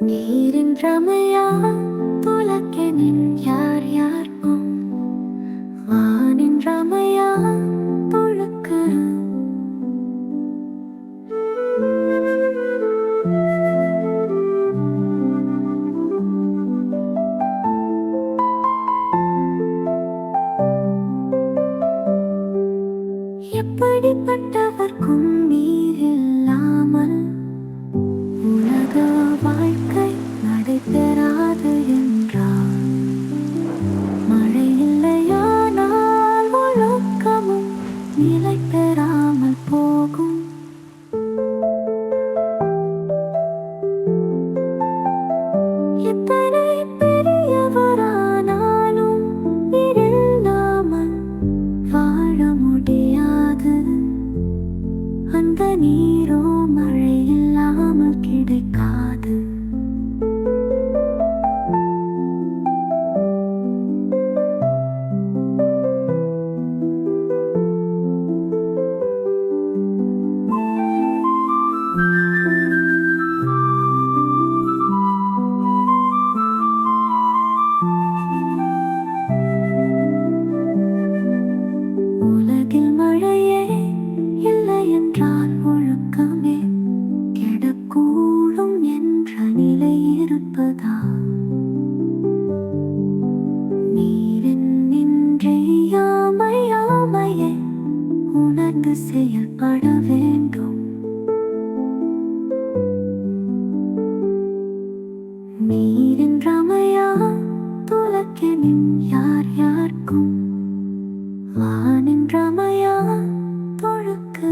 நீரின் வானின்றமையா துலக்கெனின் யார் யார்க்கும் வானின்றமையா தொழுக்கு எப்படிப்பட்டவர்க்கும் எத்தனை பெரியவரானாலும் நீரில்லாமல் வாழ முடியாது. அந்த நீரோ உலகில் மழையே இல்லை என்றால் ஒழுக்கமே கெடக்கூடும் என்ற நிலை இருப்பதா? நீரின் நின்றியாமையாமையே உணர்ந்து செயல்பட வேண்டும். நீரின் ரமையா துலக்கெனின் யார் யாருக்கும் ரமையா தொழுக்கு?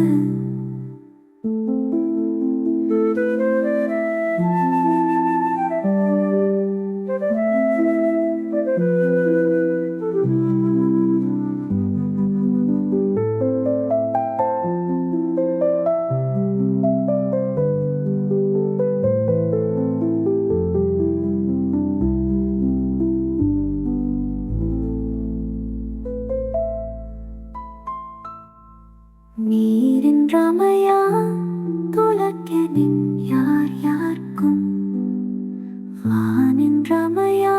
நீரின்றமையா துலக்கெனின் யார் யார்க்கும்? வானின்றமையா